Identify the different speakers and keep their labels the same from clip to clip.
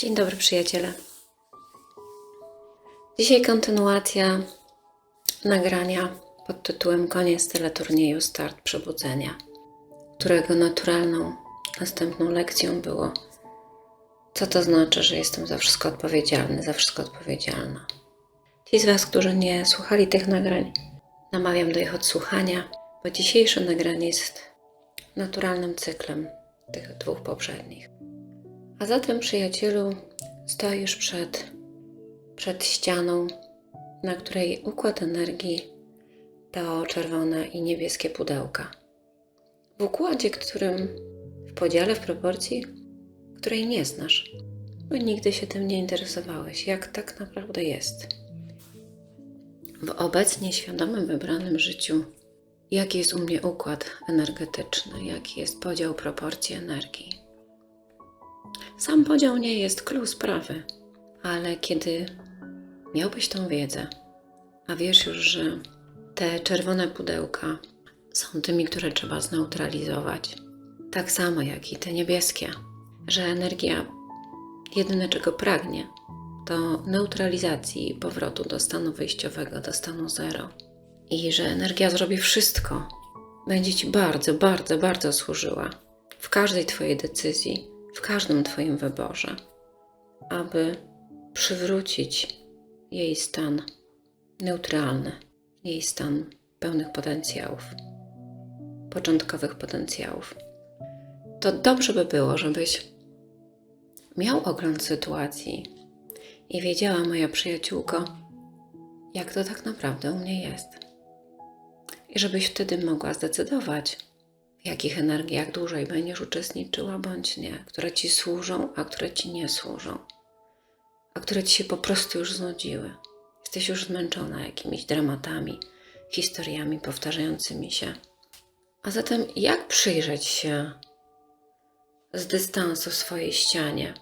Speaker 1: Dzień dobry, przyjaciele. Dzisiaj kontynuacja nagrania pod tytułem Koniec teleturnieju Start Przebudzenia, którego naturalną następną lekcją było, co to znaczy, że jestem za wszystko odpowiedzialny, za wszystko odpowiedzialna. Ci z Was, którzy nie słuchali tych nagrań, namawiam do ich odsłuchania, bo dzisiejsze nagranie jest naturalnym cyklem tych dwóch poprzednich. A zatem, przyjacielu, stoisz przed, przed ścianą, na której układ energii to czerwone i niebieskie pudełka. W układzie, którym w podziale, w proporcji, której nie znasz, bo nigdy się tym nie interesowałeś, jak tak naprawdę jest. W obecnie świadomym, wybranym życiu, jaki jest u mnie układ energetyczny, jaki jest podział proporcji energii. Sam podział nie jest clue sprawy, ale kiedy miałbyś tą wiedzę, a wiesz już, że te czerwone pudełka są tymi, które trzeba zneutralizować, tak samo jak i te niebieskie, że energia jedyne czego pragnie, to neutralizacji i powrotu do stanu wyjściowego, do stanu zero. I że energia zrobi wszystko, będzie Ci bardzo, bardzo, bardzo służyła w każdej Twojej decyzji, w każdym Twoim wyborze, aby przywrócić jej stan neutralny, jej stan pełnych potencjałów, początkowych potencjałów. To dobrze by było, żebyś miał ogląd sytuacji i wiedziała, moja przyjaciółko, jak to tak naprawdę u mnie jest. I żebyś wtedy mogła zdecydować, w jakich energiach dłużej będziesz uczestniczyła bądź nie, które ci służą, a które ci nie służą, a które ci się po prostu już znudziły. Jesteś już zmęczona jakimiś dramatami, historiami powtarzającymi się. A zatem, jak przyjrzeć się z dystansu swojej ścianie,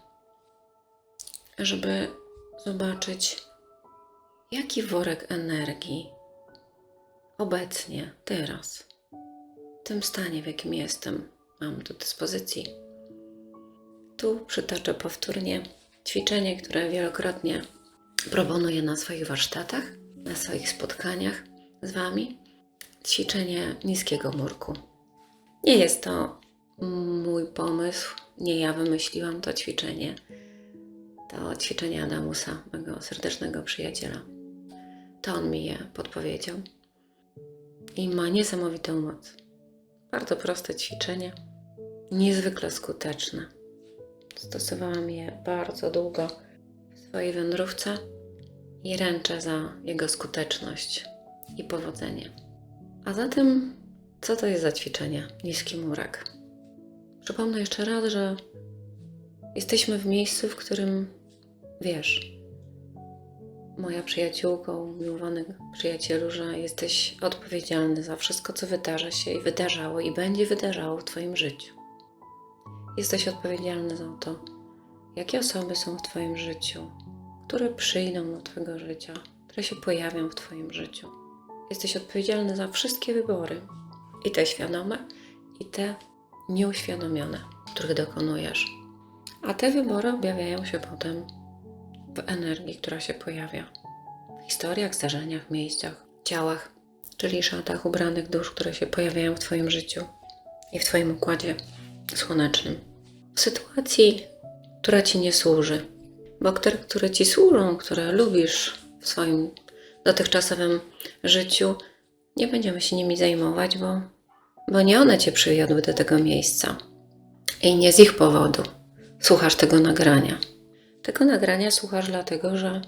Speaker 1: żeby zobaczyć, jaki worek energii obecnie, teraz, tym stanie, w jakim jestem, mam do dyspozycji. Tu przytoczę powtórnie ćwiczenie, które wielokrotnie proponuję na swoich warsztatach, na swoich spotkaniach z Wami. Ćwiczenie niskiego murku. Nie jest to mój pomysł, nie ja wymyśliłam to ćwiczenie. To ćwiczenie Adamusa, mego serdecznego przyjaciela. To on mi je podpowiedział i ma niesamowitą moc. Bardzo proste ćwiczenie, niezwykle skuteczne. Stosowałam je bardzo długo w swojej wędrówce i ręczę za jego skuteczność i powodzenie. A zatem, co to jest za ćwiczenie? Niski murek. Przypomnę jeszcze raz, że jesteśmy w miejscu, w którym wiesz, moja przyjaciółko, miłowany przyjacielu, że jesteś odpowiedzialny za wszystko, co wydarza się i wydarzało i będzie wydarzało w Twoim życiu. Jesteś odpowiedzialny za to, jakie osoby są w Twoim życiu, które przyjdą do Twojego życia, które się pojawią w Twoim życiu. Jesteś odpowiedzialny za wszystkie wybory, i te świadome, i te nieuświadomione, których dokonujesz. A te wybory objawiają się potem energii, która się pojawia w historiach, zdarzeniach, miejscach, ciałach, czyli szatach ubranych dusz, które się pojawiają w Twoim życiu i w Twoim układzie słonecznym. W sytuacji, która Ci nie służy, bo te, które Ci służą, które lubisz w swoim dotychczasowym życiu, nie będziemy się nimi zajmować, bo, bo nie one Cię przywiodły do tego miejsca i nie z ich powodu słuchasz tego nagrania. Tego nagrania słuchasz dlatego, że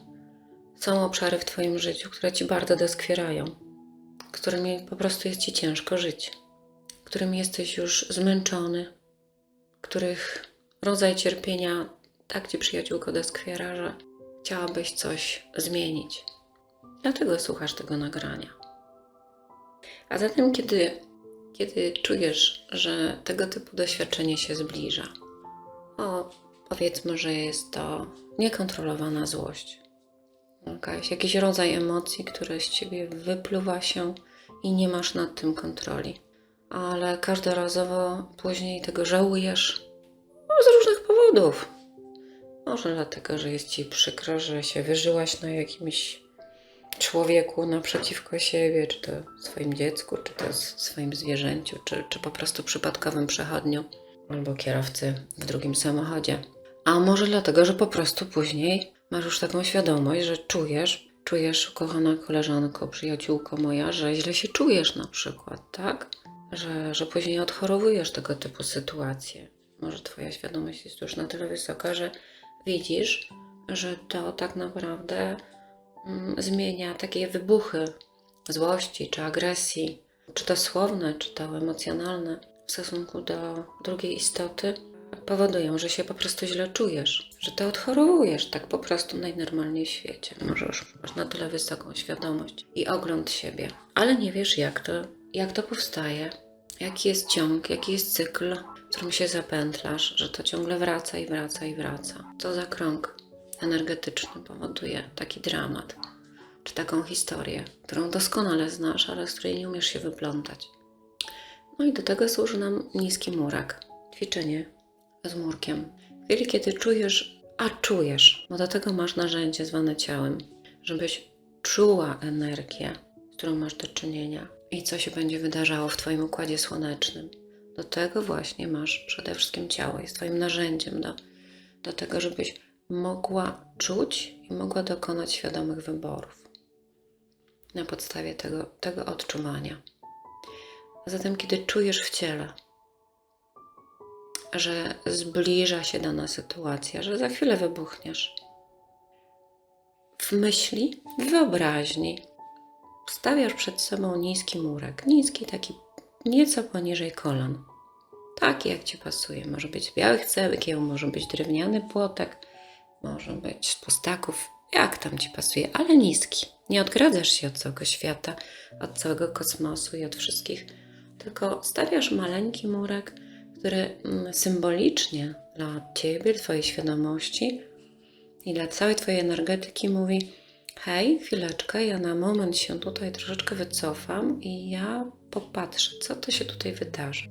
Speaker 1: są obszary w Twoim życiu, które Ci bardzo doskwierają, którymi po prostu jest Ci ciężko żyć, którymi jesteś już zmęczony, których rodzaj cierpienia tak Ci przyjaciółko doskwiera, że chciałabyś coś zmienić. Dlatego słuchasz tego nagrania. A zatem, kiedy, kiedy czujesz, że tego typu doświadczenie się zbliża, o, powiedzmy, że jest to niekontrolowana złość, jakaś, jakiś rodzaj emocji, które z ciebie wypluwa się i nie masz nad tym kontroli, ale każdorazowo później tego żałujesz no, z różnych powodów. Może dlatego, że jest ci przykro, że się wyżyłaś na jakimś człowieku naprzeciwko siebie, czy to swoim dziecku, czy to swoim zwierzęciu, czy, czy po prostu przypadkowym przechodniu albo kierowcy w drugim samochodzie. A może dlatego, że po prostu później masz już taką świadomość, że czujesz, czujesz, kochana koleżanko, przyjaciółko moja, że źle się czujesz na przykład, tak? Że, że później odchorowujesz tego typu sytuacje. Może twoja świadomość jest już na tyle wysoka, że widzisz, że to tak naprawdę mm, zmienia takie wybuchy złości czy agresji, czy to słowne, czy to emocjonalne w stosunku do drugiej istoty, powodują, że się po prostu źle czujesz, że to odchorowujesz tak po prostu najnormalniej w świecie. Może już masz na tyle wysoką świadomość i ogląd siebie, ale nie wiesz jak to, jak to powstaje, jaki jest ciąg, jaki jest cykl, w którym się zapętlasz, że to ciągle wraca i wraca i wraca. Co za krąg energetyczny powoduje taki dramat, czy taką historię, którą doskonale znasz, ale z której nie umiesz się wyplątać. No i do tego służy nam niski murek, ćwiczenie z murkiem. W chwili, kiedy czujesz, a czujesz, bo do tego masz narzędzie zwane ciałem, żebyś czuła energię, z którą masz do czynienia i co się będzie wydarzało w Twoim układzie słonecznym. Do tego właśnie masz przede wszystkim ciało, jest Twoim narzędziem do, do tego, żebyś mogła czuć i mogła dokonać świadomych wyborów na podstawie tego, tego odczuwania. A zatem, kiedy czujesz w ciele, że zbliża się dana sytuacja, że za chwilę wybuchniesz, w myśli, w wyobraźni stawiasz przed sobą niski murek, niski taki nieco poniżej kolan. Taki jak ci pasuje. Może być białych cegieł, może być drewniany płotek, może być z pustaków, jak tam ci pasuje, ale niski. Nie odgradzasz się od całego świata, od całego kosmosu i od wszystkich, tylko stawiasz maleńki murek, który mm, symbolicznie dla ciebie, twojej świadomości i dla całej twojej energetyki mówi: Hej, chwileczkę, ja na moment się tutaj troszeczkę wycofam i ja popatrzę, co to się tutaj wydarzy.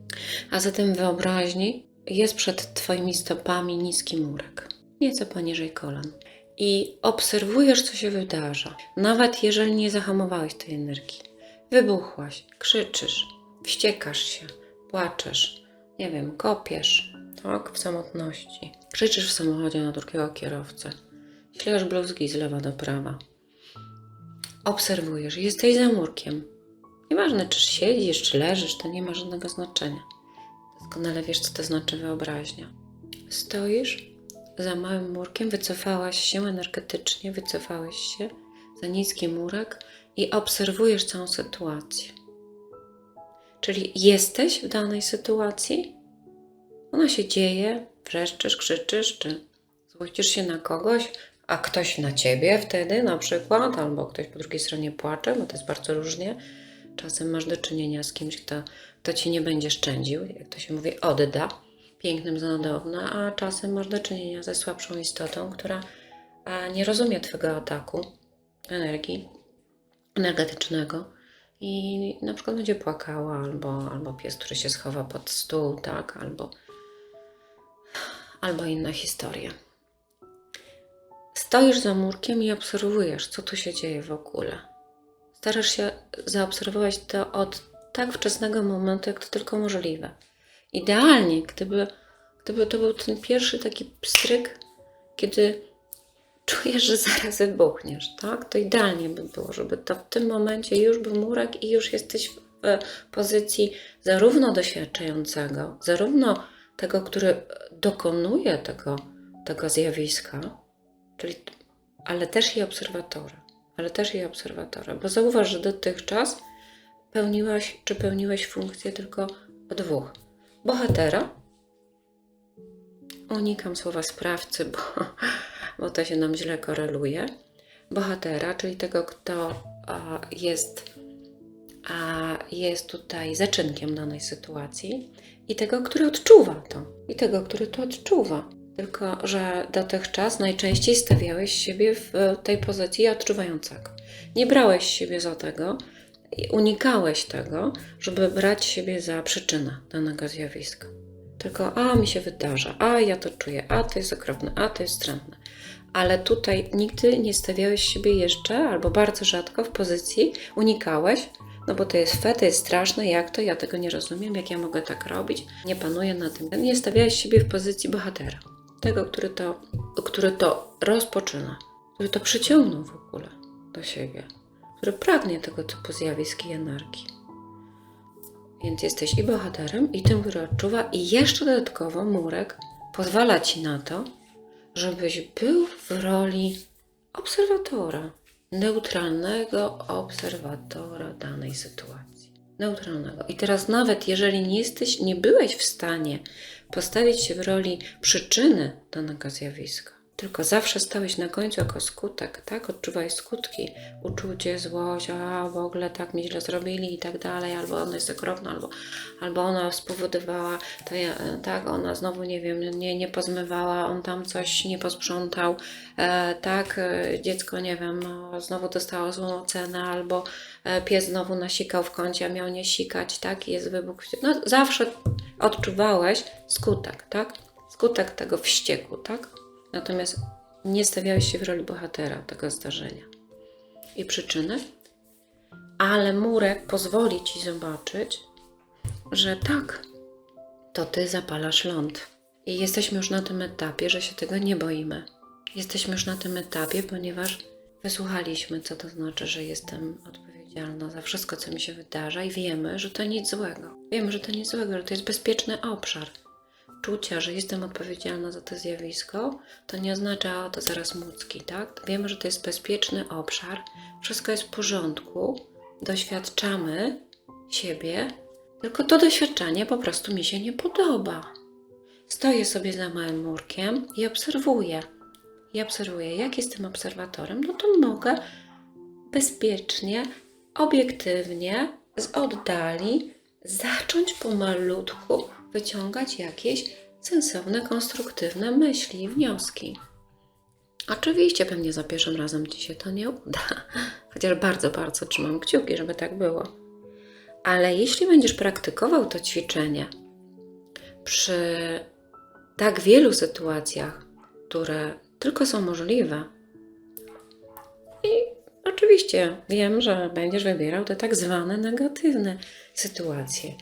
Speaker 1: A zatem wyobraźni jest przed twoimi stopami niski murek, nieco poniżej kolan. I obserwujesz, co się wydarza, nawet jeżeli nie zahamowałeś tej energii. Wybuchłaś, krzyczysz, wściekasz się, płaczesz, nie wiem, kopiesz, tak, w samotności. Krzyczysz w samochodzie na drugiego kierowcę. Ślegasz bluzgi z lewa do prawa. Obserwujesz, jesteś za murkiem. Nieważne, czy siedzisz, czy leżysz, to nie ma żadnego znaczenia. Doskonale wiesz, co to znaczy wyobraźnia. Stoisz za małym murkiem, wycofałaś się energetycznie, wycofałeś się za niski murek i obserwujesz całą sytuację. Czyli jesteś w danej sytuacji, ona się dzieje, wrzeszczysz, krzyczysz, czy złościsz się na kogoś, a ktoś na ciebie wtedy na przykład, albo ktoś po drugiej stronie płacze, bo to jest bardzo różnie. Czasem masz do czynienia z kimś, kto, kto ci nie będzie szczędził, jak to się mówi, odda, pięknym zanadowna, a czasem masz do czynienia ze słabszą istotą, która a, nie rozumie twojego ataku energii energetycznego i na przykład będzie płakała, albo, albo pies, który się schowa pod stół, tak, albo, albo inna historia. Stoisz za murkiem i obserwujesz, co tu się dzieje w ogóle. Starasz się zaobserwować to od tak wczesnego momentu, jak to tylko możliwe. Idealnie, gdyby, gdyby to był ten pierwszy taki pstryk, kiedy czujesz, że zaraz wybuchniesz, tak? To idealnie by było, żeby to w tym momencie już był murek i już jesteś w pozycji zarówno doświadczającego, zarówno tego, który dokonuje tego, tego zjawiska, czyli, ale też i obserwatora, ale też i obserwatora, bo zauważ, że dotychczas pełniłaś, czy pełniłeś funkcję tylko dwóch. Bohatera, unikam słowa sprawcy, bo, bo to się nam źle koreluje. Bohatera, czyli tego, kto jest, jest tutaj zaczynkiem danej sytuacji, i tego, który odczuwa to, i tego, który to odczuwa. Tylko, że dotychczas najczęściej stawiałeś siebie w tej pozycji odczuwającego. Nie brałeś siebie za tego i unikałeś tego, żeby brać siebie za przyczynę danego zjawiska. Tylko a mi się wydarza, a ja to czuję, a to jest okropne, a to jest wstrętne. Ale tutaj nigdy nie stawiałeś siebie jeszcze, albo bardzo rzadko w pozycji, unikałeś, no bo to jest fe, to jest straszne, jak to, ja tego nie rozumiem, jak ja mogę tak robić, nie panuję na tym. Nie stawiałeś siebie w pozycji bohatera, tego, który to, który to rozpoczyna, który to przyciągnął w ogóle do siebie, który pragnie tego typu zjawisk i energii. Więc jesteś i bohaterem, i tym, który odczuwa, i jeszcze dodatkowo murek pozwala ci na to, żebyś był w roli obserwatora, neutralnego obserwatora danej sytuacji. Neutralnego. I teraz nawet jeżeli nie jesteś, nie byłeś w stanie postawić się w roli przyczyny danego zjawiska, tylko zawsze stałeś na końcu jako skutek, tak? Odczuwałeś skutki, uczucie, złość, a w ogóle tak mi źle zrobili i tak dalej, albo ona jest okropna, albo, albo ona spowodowała, to ja, tak, ona znowu, nie wiem, nie, nie pozmywała, on tam coś nie posprzątał, e, tak, e, dziecko, nie wiem, no, znowu dostało złą ocenę, albo e, pies znowu nasikał w kącie, a miał nie sikać, tak, i jest wybuch. No, zawsze odczuwałeś skutek, tak? Skutek tego wścieku, tak? Natomiast nie stawiałeś się w roli bohatera tego zdarzenia i przyczyny, ale murek pozwoli ci zobaczyć, że tak, to ty zapalasz ląd. I jesteśmy już na tym etapie, że się tego nie boimy. Jesteśmy już na tym etapie, ponieważ wysłuchaliśmy, co to znaczy, że jestem odpowiedzialna za wszystko, co mi się wydarza, i wiemy, że to nic złego. Wiemy, że to nic złego, że to jest bezpieczny obszar czucia, że jestem odpowiedzialna za to zjawisko, to nie oznacza, to zaraz mucki, tak? Wiemy, że to jest bezpieczny obszar, wszystko jest w porządku, doświadczamy siebie, tylko to doświadczenie po prostu mi się nie podoba. Stoję sobie za małym murkiem i obserwuję. I obserwuję, jak jestem obserwatorem, no to mogę bezpiecznie, obiektywnie, z oddali zacząć pomalutku wyciągać jakieś sensowne, konstruktywne myśli i wnioski. Oczywiście pewnie za pierwszym razem Ci się to nie uda, chociaż bardzo, bardzo trzymam kciuki, żeby tak było. Ale jeśli będziesz praktykował to ćwiczenie przy tak wielu sytuacjach, które tylko są możliwe, i oczywiście wiem, że będziesz wybierał te tak zwane negatywne sytuacje,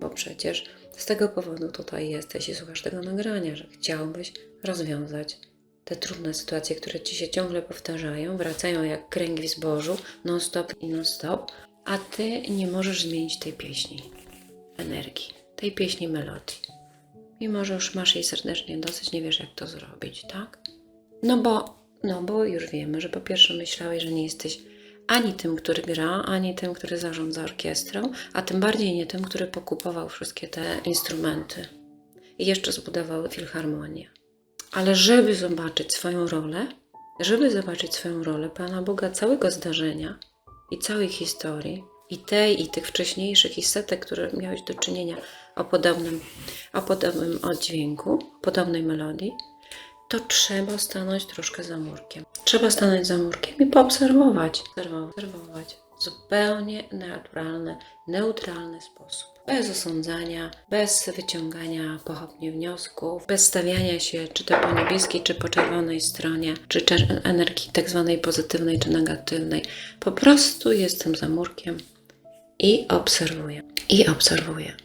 Speaker 1: bo przecież z tego powodu tutaj jesteś i słuchasz tego nagrania, że chciałbyś rozwiązać te trudne sytuacje, które ci się ciągle powtarzają, wracają jak kręgi w zbożu, non-stop i non-stop, a ty nie możesz zmienić tej pieśni, energii, tej pieśni melodii. Mimo, że już masz jej serdecznie dosyć, nie wiesz jak to zrobić, tak? No bo, no bo już wiemy, że po pierwsze myślałeś, że nie jesteś ani tym, który gra, ani tym, który zarządza orkiestrą, a tym bardziej nie tym, który pokupował wszystkie te instrumenty i jeszcze zbudował filharmonię. Ale żeby zobaczyć swoją rolę, żeby zobaczyć swoją rolę Pana Boga całego zdarzenia i całej historii, i tej, i tych wcześniejszych, i setek, które miałeś do czynienia o podobnym, o podobnym oddźwięku, podobnej melodii, to trzeba stanąć troszkę za murkiem. Trzeba stanąć za murkiem i poobserwować. Obserwować, obserwować. W zupełnie naturalny, neutralny sposób. Bez osądzania, bez wyciągania pochopnie wniosków, bez stawiania się czy to po niebieskiej, czy po czerwonej stronie, czy energii tak zwanej pozytywnej, czy negatywnej. Po prostu jestem za murkiem i obserwuję. I obserwuję.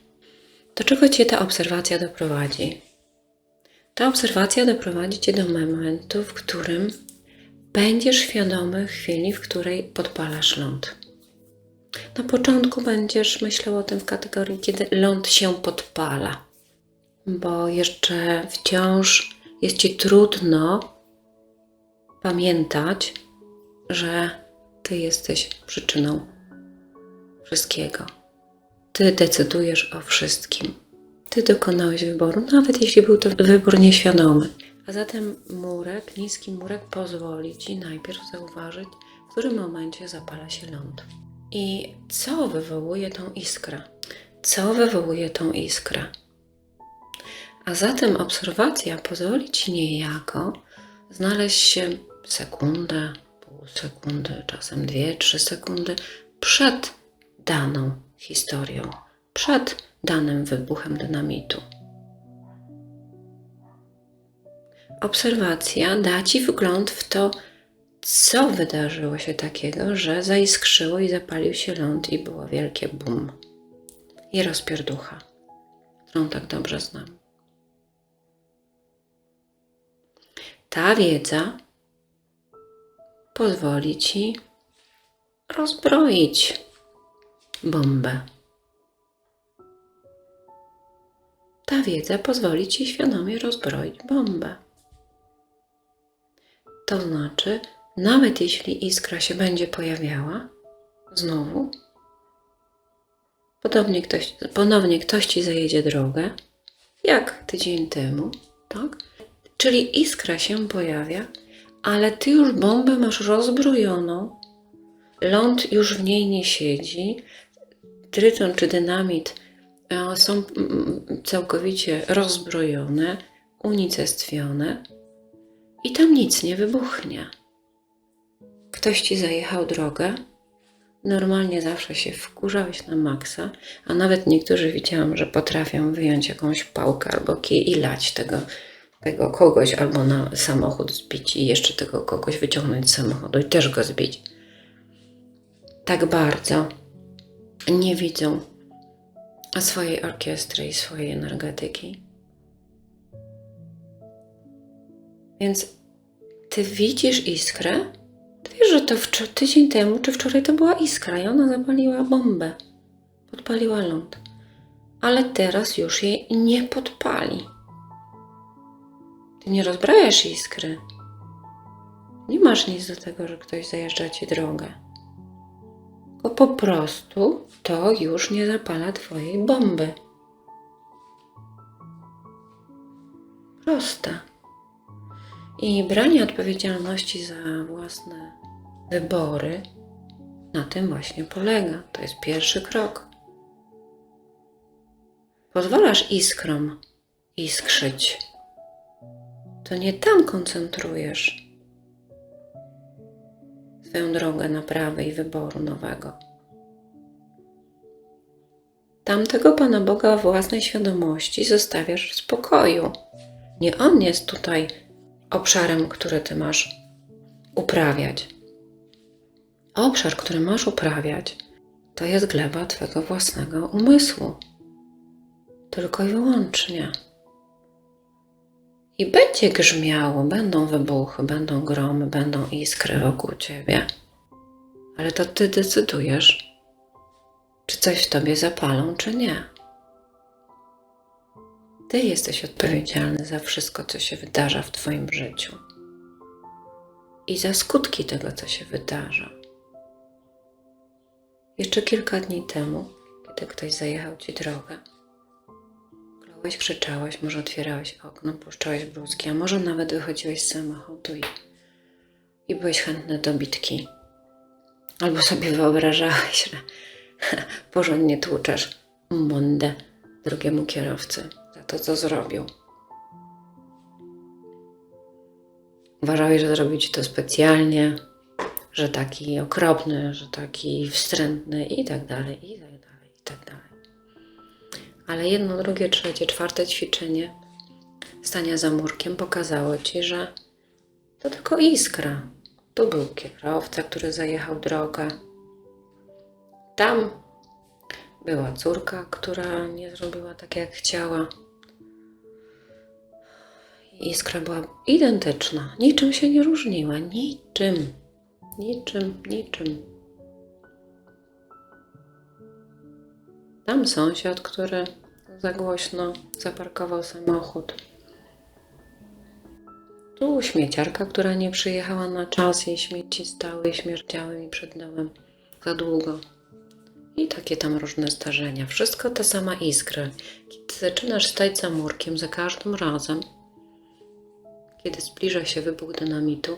Speaker 1: Do czego Cię ta obserwacja doprowadzi? Ta obserwacja doprowadzi Cię do momentu, w którym będziesz świadomy chwili, w której podpalasz ląd. Na początku będziesz myślał o tym w kategorii, kiedy ląd się podpala, bo jeszcze wciąż jest Ci trudno pamiętać, że Ty jesteś przyczyną wszystkiego. Ty decydujesz o wszystkim. Ty dokonałeś wyboru, nawet jeśli był to wybór nieświadomy. A zatem murek, niski murek pozwoli Ci najpierw zauważyć, w którym momencie zapala się ląd. I co wywołuje tą iskrę? Co wywołuje tą iskrę? A zatem obserwacja pozwoli Ci niejako znaleźć się sekundę, pół sekundy, czasem dwie, trzy sekundy przed daną historią, przed danym wybuchem dynamitu. obserwacja da ci wgląd w to, co wydarzyło się takiego, że zaiskrzyło i zapalił się ląd i było wielkie bum. I rozpierducha, którą tak dobrze znam. Ta wiedza pozwoli ci rozbroić bombę. Ta wiedza pozwoli ci świadomie rozbroić bombę. To znaczy, nawet jeśli iskra się będzie pojawiała, znowu, podobnie ktoś, ponownie ktoś ci zajedzie drogę, jak tydzień temu, tak? Czyli iskra się pojawia, ale ty już bombę masz rozbrojoną, ląd już w niej nie siedzi, tryton czy dynamit są mm, całkowicie rozbrojone, unicestwione i tam nic nie wybuchnie. Ktoś ci zajechał drogę, normalnie zawsze się wkurzałeś na maksa, a nawet niektórzy widziałam, że potrafią wyjąć jakąś pałkę albo kij i lać tego, tego kogoś albo na samochód zbić i jeszcze tego kogoś wyciągnąć z samochodu i też go zbić. Tak bardzo nie widzą swojej orkiestry i swojej energetyki. Więc ty widzisz iskrę, ty wiesz, że to tydzień temu czy wczoraj to była iskra i ona zapaliła bombę, podpaliła ląd. Ale teraz już jej nie podpali. Ty nie rozbrajasz iskry. Nie masz nic do tego, że ktoś zajeżdża ci drogę. Tylko po prostu to już nie zapala twojej bomby. Proste. I branie odpowiedzialności za własne wybory na tym właśnie polega. To jest pierwszy krok. Pozwalasz iskrom iskrzyć. To nie tam koncentrujesz swoją drogę naprawy i wyboru nowego. Tamtego Pana Boga własnej świadomości zostawiasz w spokoju. Nie On jest tutaj obszarem, który Ty masz uprawiać. Obszar, który masz uprawiać, to jest gleba Twego własnego umysłu. Tylko i wyłącznie. I będzie grzmiało, będą wybuchy, będą gromy, będą iskry wokół Ciebie. Ale to Ty decydujesz, czy coś w Tobie zapalą, czy nie. Ty jesteś odpowiedzialny za wszystko, co się wydarza w Twoim życiu i za skutki tego, co się wydarza. Jeszcze kilka dni temu, kiedy ktoś zajechał Ci drogę, kląłeś, krzyczałeś, może otwierałeś okno, puszczałeś bluzki, a może nawet wychodziłeś z samochodu i, i byłeś chętny do bitki. Albo sobie wyobrażałeś, że porządnie tłuczesz mundę drugiemu kierowcy za to, co zrobił. Uważałeś, że zrobił ci to specjalnie, że taki okropny, że taki wstrętny i tak dalej, i tak dalej, i tak dalej. Ale jedno, drugie, trzecie, czwarte ćwiczenie stania za murkiem pokazało ci, że to tylko iskra. Tu był kierowca, który zajechał drogę. Tam była córka, która nie zrobiła tak, jak chciała. Iskra była identyczna, niczym się nie różniła, niczym, niczym, niczym. Tam sąsiad, który za głośno zaparkował samochód. Tu śmieciarka, która nie przyjechała na czas, jej śmieci stały śmierdziały mi przed domem za długo. I takie tam różne zdarzenia. Wszystko ta sama iskra. Kiedy zaczynasz stać za murkiem za każdym razem, kiedy zbliża się wybuch dynamitu,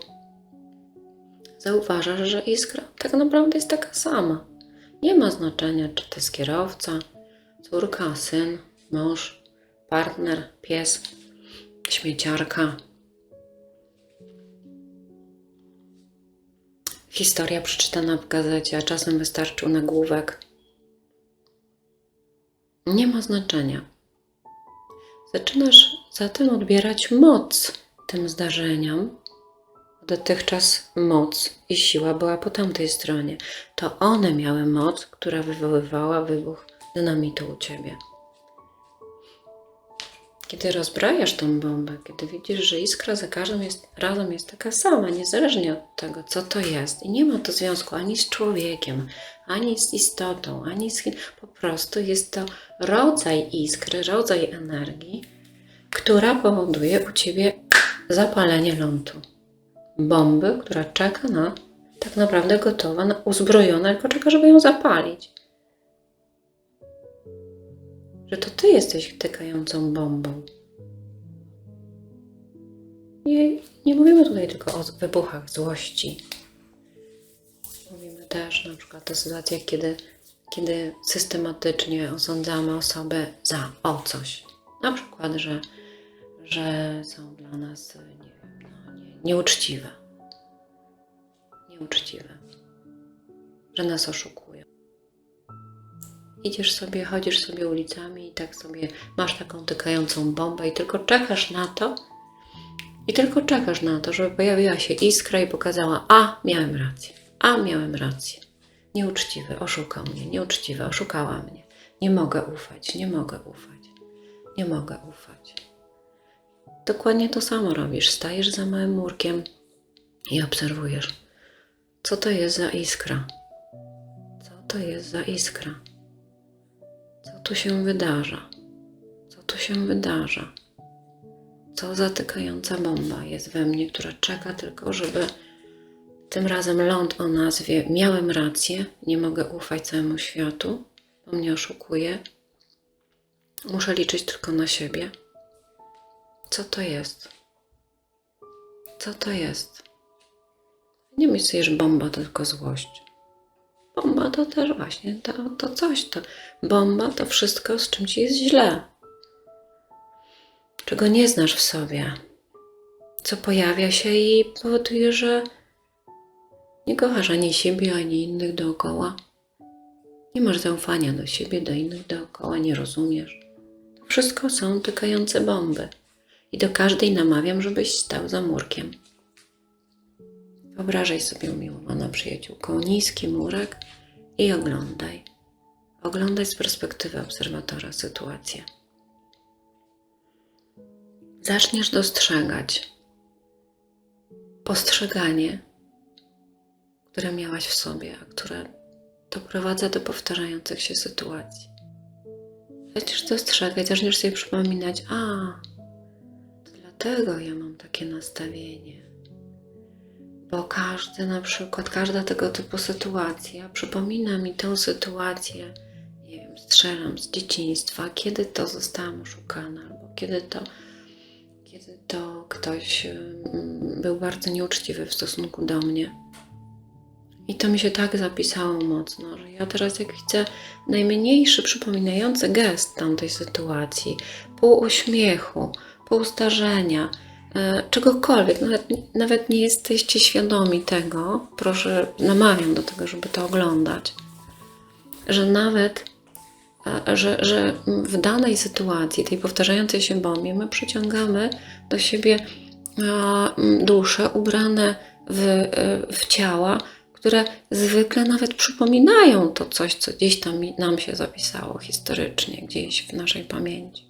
Speaker 1: zauważasz, że iskra tak naprawdę jest taka sama. Nie ma znaczenia, czy to jest kierowca, córka, syn, mąż, partner, pies, śmieciarka. Historia przeczytana w gazecie, a czasem wystarczył nagłówek. Nie ma znaczenia. Zaczynasz zatem odbierać moc tym zdarzeniom, dotychczas moc i siła była po tamtej stronie. To one miały moc, która wywoływała wybuch dynamitu u ciebie. Kiedy rozbrajasz tą bombę, kiedy widzisz, że iskra za każdym jest, razem jest taka sama, niezależnie od tego, co to jest, i nie ma to związku ani z człowiekiem, ani z istotą, ani z. Po prostu jest to rodzaj iskry, rodzaj energii, która powoduje u ciebie zapalenie lądu. Bomby, która czeka na, tak naprawdę gotowa, na, uzbrojona, tylko czeka, żeby ją zapalić. Że to ty jesteś tykającą bombą. Nie, nie mówimy tutaj tylko o wybuchach złości. Mówimy też na przykład o sytuacjach, kiedy, kiedy systematycznie osądzamy osobę za o coś. Na przykład, że, że są dla nas nie no, nie, nieuczciwe. Nieuczciwe. Że nas oszukują. Idziesz sobie, chodzisz sobie ulicami i tak sobie masz taką tykającą bombę i tylko czekasz na to, i tylko czekasz na to, żeby pojawiła się iskra i pokazała: A, miałem rację, a, miałem rację. Nieuczciwy, oszukał mnie, nieuczciwy, oszukała mnie. Nie mogę ufać, nie mogę ufać, nie mogę ufać. Dokładnie to samo robisz. Stajesz za małym murkiem i obserwujesz, co to jest za iskra. Co to jest za iskra? Co tu się wydarza? Co tu się wydarza? Co zatykająca bomba jest we mnie, która czeka tylko, żeby tym razem ląd o nazwie Miałem rację, nie mogę ufać całemu światu, bo mnie oszukuje. Muszę liczyć tylko na siebie. Co to jest? Co to jest? Nie myśl, że bomba tylko złość. Bomba to też właśnie to, to coś. To bomba to wszystko, z czym ci jest źle czego nie znasz w sobie, co pojawia się i powoduje, że nie kochasz ani siebie, ani innych dookoła. Nie masz zaufania do siebie, do innych dookoła, nie rozumiesz. To wszystko są tykające bomby. I do każdej namawiam, żebyś stał za murkiem. Wyobrażaj sobie, umiłowana przyjaciółko, niski murek i oglądaj. Oglądaj z perspektywy obserwatora sytuację zaczniesz dostrzegać postrzeganie, które miałaś w sobie, a które doprowadza do powtarzających się sytuacji. Zaczniesz dostrzegać, zaczniesz sobie przypominać, a dlatego ja mam takie nastawienie. Bo każdy, na przykład, każda tego typu sytuacja przypomina mi tę sytuację, nie wiem, strzelam z dzieciństwa, kiedy to zostałam oszukana, albo kiedy to kiedy to ktoś mm, był bardzo nieuczciwy w stosunku do mnie. I to mi się tak zapisało mocno, że ja teraz jak widzę najmniejszy przypominający gest tamtej sytuacji, pół uśmiechu, pół starzenia, czegokolwiek, nawet, nawet nie jesteście świadomi tego, proszę, namawiam do tego, żeby to oglądać, że nawet że, że w danej sytuacji, tej powtarzającej się bombie, my przyciągamy do siebie dusze ubrane w, e, w ciała, które zwykle nawet przypominają to coś, co gdzieś tam nam się zapisało historycznie, gdzieś w naszej pamięci.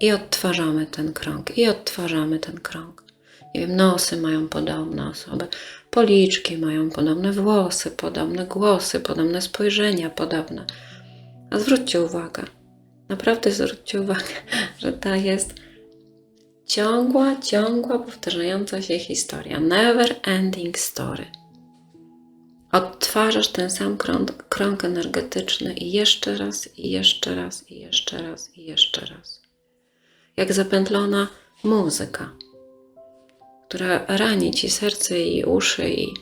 Speaker 1: I odtwarzamy ten krąg, i odtwarzamy ten krąg. Nie wiem, nosy mają podobne osoby, policzki mają podobne włosy, podobne głosy, podobne spojrzenia, podobne a zwróćcie uwagę, naprawdę zwróćcie uwagę, że to jest ciągła, ciągła, powtarzająca się historia. Never ending story. Odtwarzasz ten sam krąg, krąg energetyczny i jeszcze raz, i jeszcze raz, i jeszcze raz, i jeszcze raz. Jak zapętlona muzyka, która rani ci serce i uszy i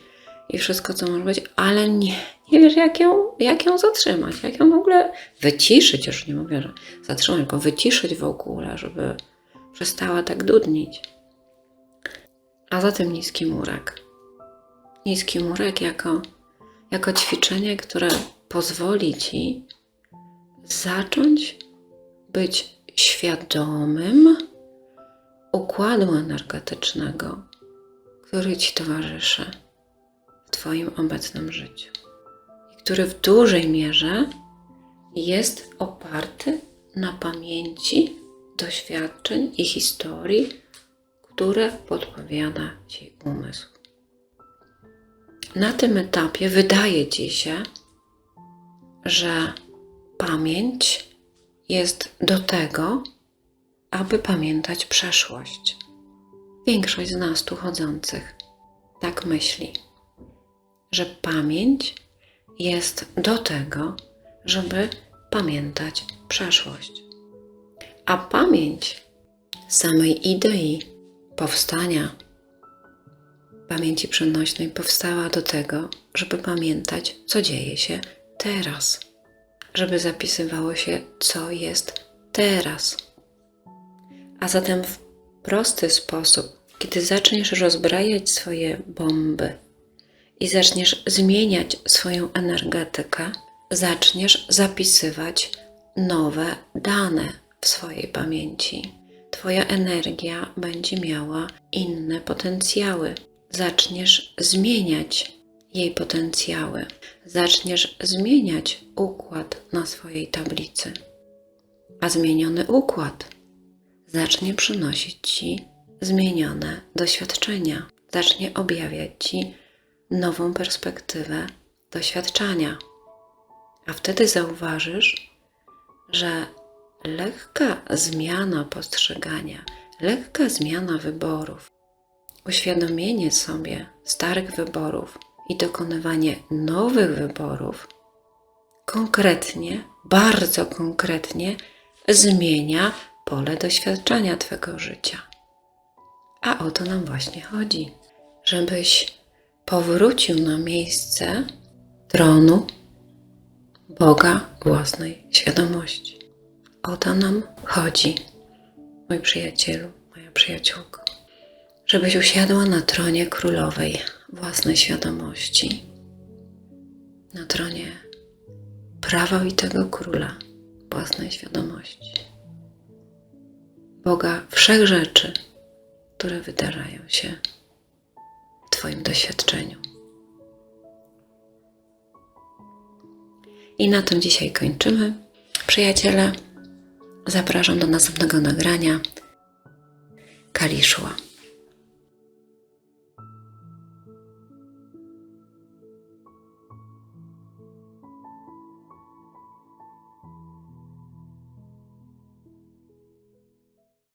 Speaker 1: i wszystko, co może być, ale nie, nie wiesz, jak ją, jak ją zatrzymać, jak ją w ogóle wyciszyć, już nie mówię, że zatrzymać, tylko wyciszyć w ogóle, żeby przestała tak dudnić. A zatem niski murek. Niski murek jako, jako ćwiczenie, które pozwoli ci zacząć być świadomym układu energetycznego, który Ci towarzyszy w Twoim obecnym życiu i który w dużej mierze jest oparty na pamięci doświadczeń i historii, które podpowiada Ci umysł. Na tym etapie wydaje Ci się, że pamięć jest do tego, aby pamiętać przeszłość. Większość z nas tu chodzących tak myśli, że pamięć jest do tego, żeby pamiętać przeszłość. A pamięć samej idei powstania pamięci przenośnej powstała do tego, żeby pamiętać, co dzieje się teraz, żeby zapisywało się, co jest teraz. A zatem w prosty sposób, kiedy zaczniesz rozbrajać swoje bomby i zaczniesz zmieniać swoją energetykę, zaczniesz zapisywać nowe dane w swojej pamięci. Twoja energia będzie miała inne potencjały. Zaczniesz zmieniać jej potencjały. Zaczniesz zmieniać układ na swojej tablicy. A zmieniony układ zacznie przynosić Ci zmienione doświadczenia, zacznie objawiać Ci nową perspektywę doświadczania. A wtedy zauważysz, że lekka zmiana postrzegania, lekka zmiana wyborów, uświadomienie sobie starych wyborów i dokonywanie nowych wyborów konkretnie, bardzo konkretnie zmienia pole doświadczenia Twego życia. A o to nam właśnie chodzi, żebyś powrócił na miejsce tronu Boga własnej świadomości. O to nam chodzi, mój przyjacielu, moja przyjaciółko. Żebyś usiadła na tronie królowej własnej świadomości, na tronie prawowitego króla własnej świadomości. Boga wszech rzeczy, które wydarzają się w Twoim doświadczeniu. I na tym dzisiaj kończymy. Przyjaciele, zapraszam do następnego nagrania. Kaliszła.